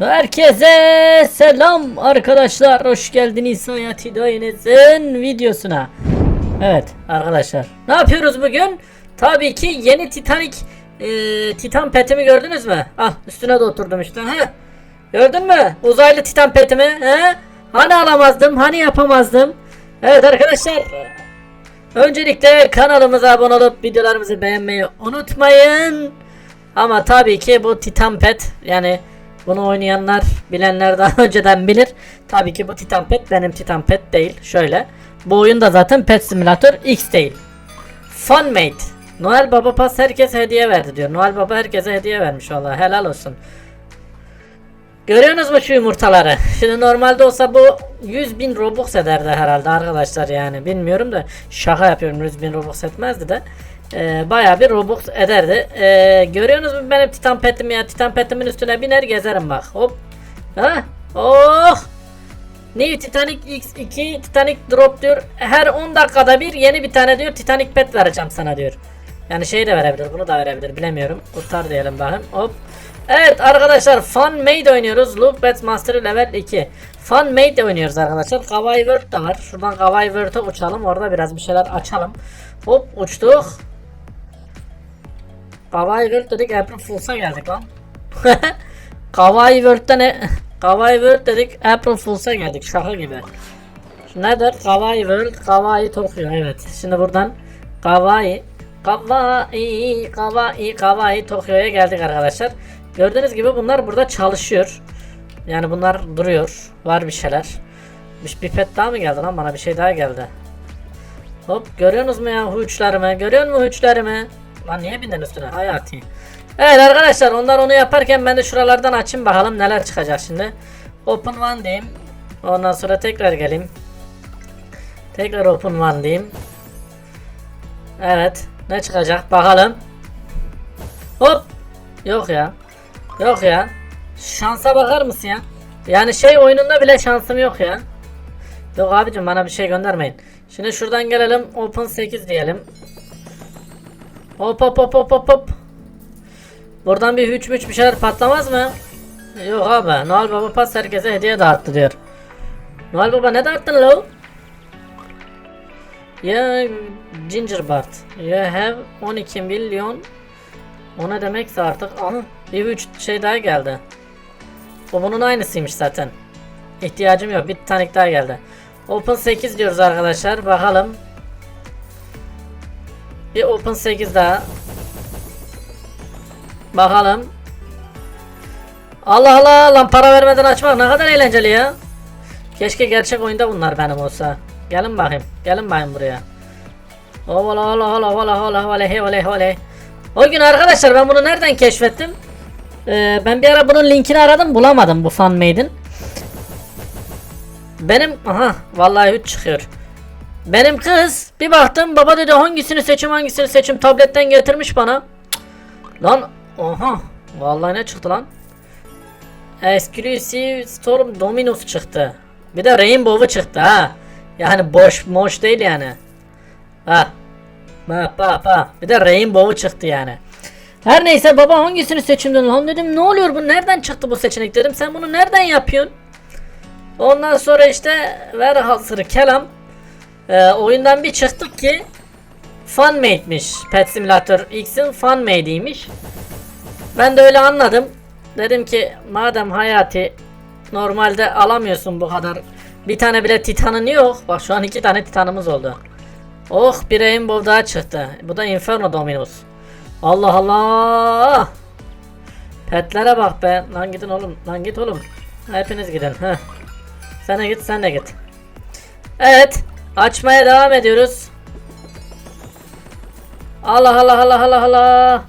Herkese selam arkadaşlar. Hoş geldiniz Hayati Dayınızın videosuna. Evet arkadaşlar. Ne yapıyoruz bugün? Tabii ki yeni Titanic e, Titan petimi gördünüz mü? Ah üstüne de oturdum işte. He? Gördün mü? Uzaylı Titan petimi. He? Hani alamazdım? Hani yapamazdım? Evet arkadaşlar. Öncelikle kanalımıza abone olup videolarımızı beğenmeyi unutmayın. Ama tabii ki bu Titan Pet yani bunu oynayanlar bilenler daha önceden bilir. Tabii ki bu Titan Pet benim Titan Pet değil. Şöyle. Bu oyunda zaten Pet Simulator X değil. Funmate. Noel Baba Pas herkes hediye verdi diyor. Noel Baba herkese hediye vermiş vallahi helal olsun. Görüyorsunuz mu şu yumurtaları? Şimdi normalde olsa bu 100 bin Robux ederdi herhalde arkadaşlar yani bilmiyorum da şaka yapıyorum 100 bin Robux etmezdi de ee, bayağı bir Robux ederdi. Ee, görüyorsunuz mu benim Titan Pet'im ya Titan Pet'imin üstüne biner gezerim bak hop. Ha? Oh! New Titanic X2 Titanic Drop diyor. Her 10 dakikada bir yeni bir tane diyor Titanic Pet vereceğim sana diyor. Yani şey de verebilir bunu da verebilir bilemiyorum. Kurtar diyelim bakayım hop. Evet arkadaşlar Fun Made oynuyoruz. Loop Bats Master Level 2. Fun Made oynuyoruz arkadaşlar. Kawaii World da var. Şuradan Kawaii World'e uçalım. Orada biraz bir şeyler açalım. Hop uçtuk. Kawaii World dedik April Fools'a geldik lan. Kawaii World'de ne? Kawaii World dedik April Fools'a geldik şaka gibi. Şu nedir? Kawaii World, Kawaii Tokyo evet. Şimdi buradan Kawaii Kawaii, Kawaii, Kawaii Tokyo'ya geldik arkadaşlar. Gördüğünüz gibi bunlar burada çalışıyor. Yani bunlar duruyor. Var bir şeyler. Bir pet daha mı geldi lan bana bir şey daha geldi. Hop görüyorsunuz mu ya huçlarımı? Görüyor musun huçlarımı? Lan niye bindin üstüne? Hayati. Evet arkadaşlar onlar onu yaparken ben de şuralardan açayım bakalım neler çıkacak şimdi. Open one diyeyim. Ondan sonra tekrar geleyim. Tekrar open one diyeyim. Evet. Ne çıkacak bakalım. Hop. Yok ya. Yok ya. Şansa bakar mısın ya? Yani şey oyununda bile şansım yok ya. Yok abicim bana bir şey göndermeyin. Şimdi şuradan gelelim. Open 8 diyelim. Hop hop hop hop hop hop. Buradan bir hüç müç bir şeyler patlamaz mı? Yok abi. Noel Baba pas herkese hediye dağıttı diyor. Noel Baba ne dağıttın lo? Ya Ginger Bart. You have 12 milyon. O ne demekse artık. Aha bir üç şey daha geldi. Bu bunun aynısıymış zaten. İhtiyacım yok. Bir tane daha geldi. Open 8 diyoruz arkadaşlar. Bakalım. Bir Open 8 daha. Bakalım. Allah Allah lan para vermeden açmak ne kadar eğlenceli ya. Keşke gerçek oyunda bunlar benim olsa. Gelin bakayım. Gelin bakayım buraya. Ola ola ola ola ola ola ola ola. O gün arkadaşlar ben bunu nereden keşfettim? Ee, ben bir ara bunun linkini aradım bulamadım bu fanmade'in. Benim aha vallahi 3 çıkıyor. Benim kız bir baktım baba dedi hangisini seçim hangisini seçim tabletten getirmiş bana. Cık. Lan oha vallahi ne çıktı lan? Exclusive Storm Dominus çıktı. Bir de Rainbow'u çıktı ha. Yani boş moş değil yani. Ha. Bak bak bak. Bir de Rainbow'u çıktı yani. Her neyse baba hangisini seçimden lan dedim ne oluyor bu nereden çıktı bu seçenek dedim sen bunu nereden yapıyorsun? Ondan sonra işte ver hasırı kelam ee, oyundan bir çıktık ki Funmade'miş. Pet Simulator X'in Funmade'iymiş. Ben de öyle anladım. Dedim ki madem hayati normalde alamıyorsun bu kadar bir tane bile titanın yok. Bak şu an iki tane titanımız oldu. Oh bir Rainbow daha çıktı. Bu da Inferno Dominus. Allah Allah! Petlere bak be. Lan gidin oğlum. Lan git oğlum. Hepiniz gidin. Heh. Sen de git sen de git. Evet Açmaya devam ediyoruz. Allah Allah Allah Allah Allah.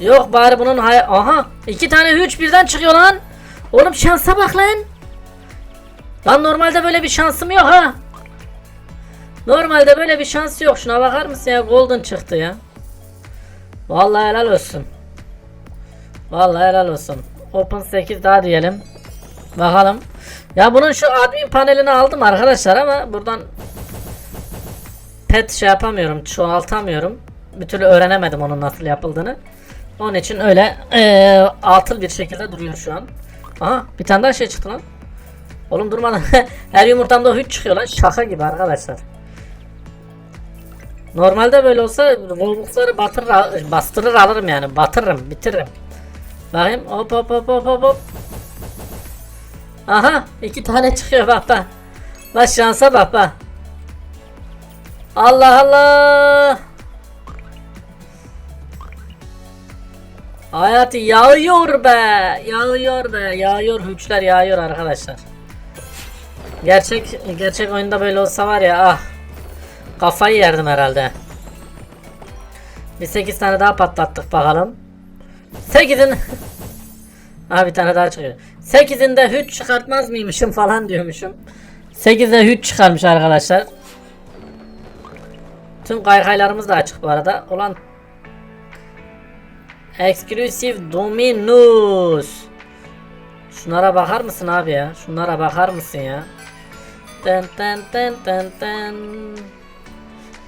Yok bari bunun hay aha iki tane üç birden çıkıyor lan. Oğlum şansa bak lan. Lan normalde böyle bir şansım yok ha. Normalde böyle bir şans yok. Şuna bakar mısın ya? Golden çıktı ya. Vallahi helal olsun. Vallahi helal olsun. Open 8 daha diyelim. Bakalım. Ya bunun şu admin panelini aldım arkadaşlar ama buradan pet şey yapamıyorum, çoğaltamıyorum. Bir türlü öğrenemedim onun nasıl yapıldığını. Onun için öyle eee atıl bir şekilde duruyor şu an. Aha bir tane daha şey çıktı lan. Oğlum durmadan her yumurtamda 3 çıkıyor lan şaka gibi arkadaşlar. Normalde böyle olsa Roblox'ları batırır, bastırır alırım yani batırırım bitiririm. Bakayım hop hop hop hop hop hop. Aha iki tane çıkıyor bak. Bak şansa bak. Allah Allah. Hayatı yağıyor be. Yağıyor be. Yağıyor hüçler yağıyor arkadaşlar. Gerçek gerçek oyunda böyle olsa var ya ah. Kafayı yerdim herhalde. Bir 8 tane daha patlattık bakalım. 8'in Ha bir tane daha çıkıyor. 8'inde hüç çıkartmaz mıymışım falan diyormuşum. 8'de hüç çıkarmış arkadaşlar. Tüm kaykaylarımız da açık bu arada. Olan Exclusive Dominus. Şunlara bakar mısın abi ya? Şunlara bakar mısın ya? Ten ten ten ten ten.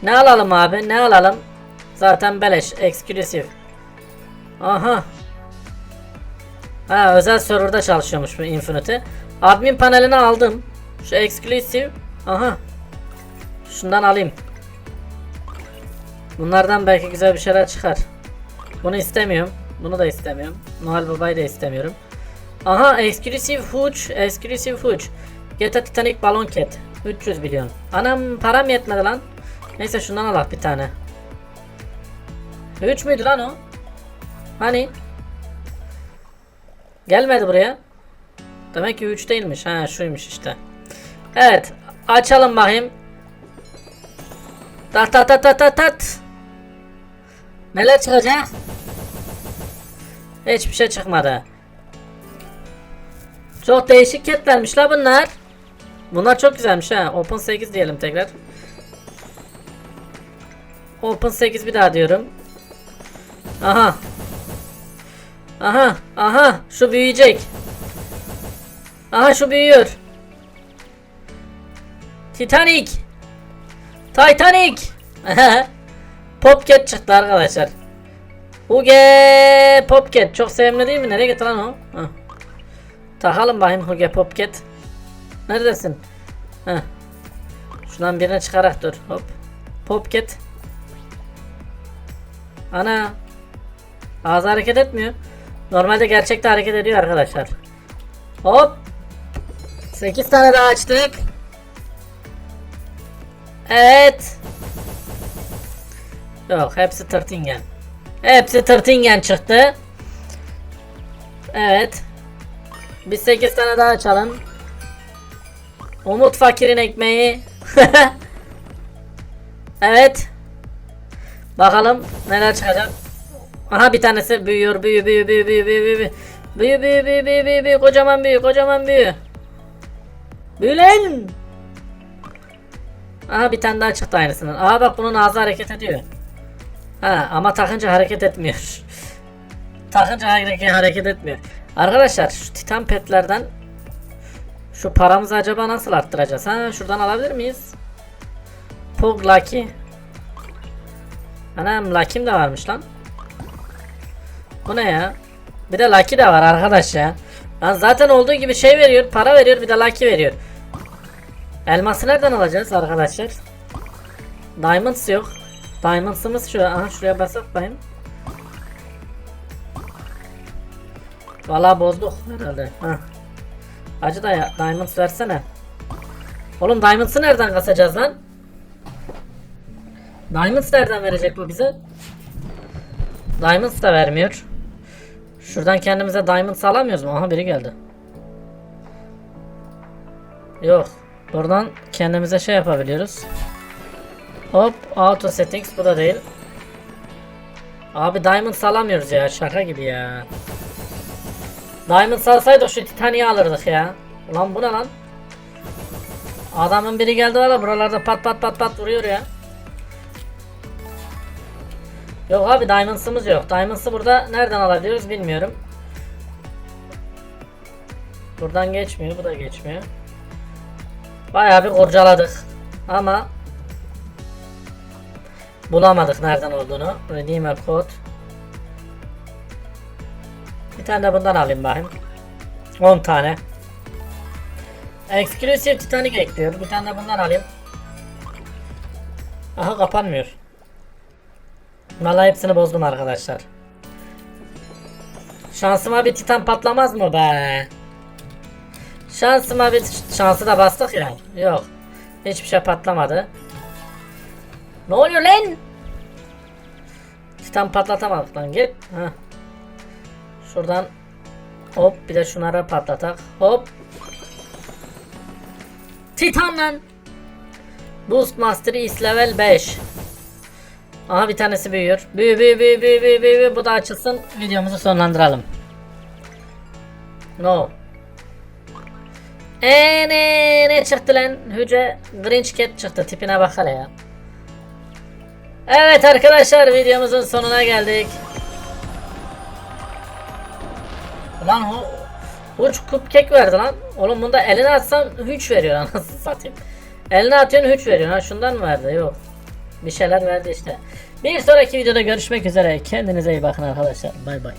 Ne alalım abi? Ne alalım? Zaten beleş. Exclusive. Aha. Ha özel serverda çalışıyormuş bu Infinity. Admin panelini aldım. Şu exclusive. Aha. Şundan alayım. Bunlardan belki güzel bir şeyler çıkar. Bunu istemiyorum. Bunu da istemiyorum. Noel Baba'yı da istemiyorum. Aha exclusive huge. Exclusive huge. Get a Titanic balon cat. 300 milyon. Anam param yetmedi lan. Neyse şundan al bir tane. 3 müydü lan o? Hani? Gelmedi buraya. Demek ki 3 değilmiş. Ha şuymuş işte. Evet. Açalım bakayım. Tat tat tat tat tat tat. Neler çıkacak? Hiçbir şey çıkmadı. Çok değişik ketlermiş la bunlar. Bunlar çok güzelmiş ha. Open 8 diyelim tekrar. Open 8 bir daha diyorum. Aha. Aha, aha, şu büyüyecek. Aha şu büyüyor. Titanic. Titanic. Popcat çıktı arkadaşlar. Huge Popcat çok sevimli değil mi? Nereye gitti o? Hah. Takalım bakayım Huge Popcat. Neredesin? Heh. Şuradan birine çıkarak dur. Hop. Popcat. Ana. Ağzı hareket etmiyor. Normalde gerçekte hareket ediyor arkadaşlar. Hop. 8 tane daha açtık. Evet. Yok hepsi tırtingen. Hepsi tırtingen çıktı. Evet. Biz 8 tane daha açalım. Umut fakirin ekmeği. evet. Bakalım neler çıkacak. Aha bir tanesi büyüyor büyü büyü büyü büyü büyü büyü büyü. Büyü büyü büyü büyü büyü kocaman büyü kocaman büyü. Büyü lan! Aha bir tane daha çıktı aynısından. Aha bak bunun ağzı hareket ediyor. Ha ama takınca hareket etmiyor. Takınca hareket, hareket etmiyor. Arkadaşlar şu titan petlerden Şu paramızı acaba nasıl arttıracağız? Ha şuradan alabilir miyiz? Pug Lucky. Anam Lucky'm de varmış lan bu ne ya? Bir de Lucky de var arkadaş ya. Lan zaten olduğu gibi şey veriyor, para veriyor, bir de Lucky veriyor. Elması nereden alacağız arkadaşlar? Diamonds yok. Diamonds'ımız şu. Aha şuraya basak bakayım. Vallahi bozduk herhalde. Hah. Acı da ya Diamonds versene. Oğlum Diamonds'ı nereden kasacağız lan? Diamonds nereden verecek bu bize? Diamonds da vermiyor. Şuradan kendimize diamond sağlamıyoruz mu? Aha biri geldi. Yok. Buradan kendimize şey yapabiliyoruz. Hop auto settings bu da değil. Abi diamond salamıyoruz ya şaka gibi ya. Diamond salsaydık şu titaniği alırdık ya. Ulan bu ne lan? Adamın biri geldi valla buralarda pat pat pat pat vuruyor ya. Yok abi Diamonds'ımız yok. Diamonds'ı burada nereden alabiliyoruz bilmiyorum. Buradan geçmiyor. Bu da geçmiyor. Bayağı bir kurcaladık. Ama bulamadık nereden olduğunu. Redeemer code. tane de bundan alayım bakayım. 10 tane. Exclusive Titanic ekliyor. Bir tane de bundan alayım. Aha kapanmıyor. Vallahi hepsini bozdum arkadaşlar. Şansıma bir titan patlamaz mı be? Şansıma bir şansı da bastık ya. Yok. Hiçbir şey patlamadı. Ne oluyor lan? Titan patlatamadık lan git. Heh. Şuradan hop bir de şunlara patlatak. Hop. Titan lan. Boost Mastery is level 5. Aha bir tanesi büyüyor. Büyü büyü büyü büyü büyü büyü, büyü. Bu da açılsın. Videomuzu sonlandıralım. No. Eee ne, ne çıktı lan? Hüce Grinch Cat çıktı. Tipine bak hele ya. Evet arkadaşlar videomuzun sonuna geldik. Lan o Uç cupcake verdi lan. Oğlum bunda eline atsam 3 veriyor anasını satayım. Eline atıyorsun 3 veriyor. Ha şundan mı verdi? Yok. Bir şeyler verdi işte. Bir sonraki videoda görüşmek üzere. Kendinize iyi bakın arkadaşlar. Bay bay.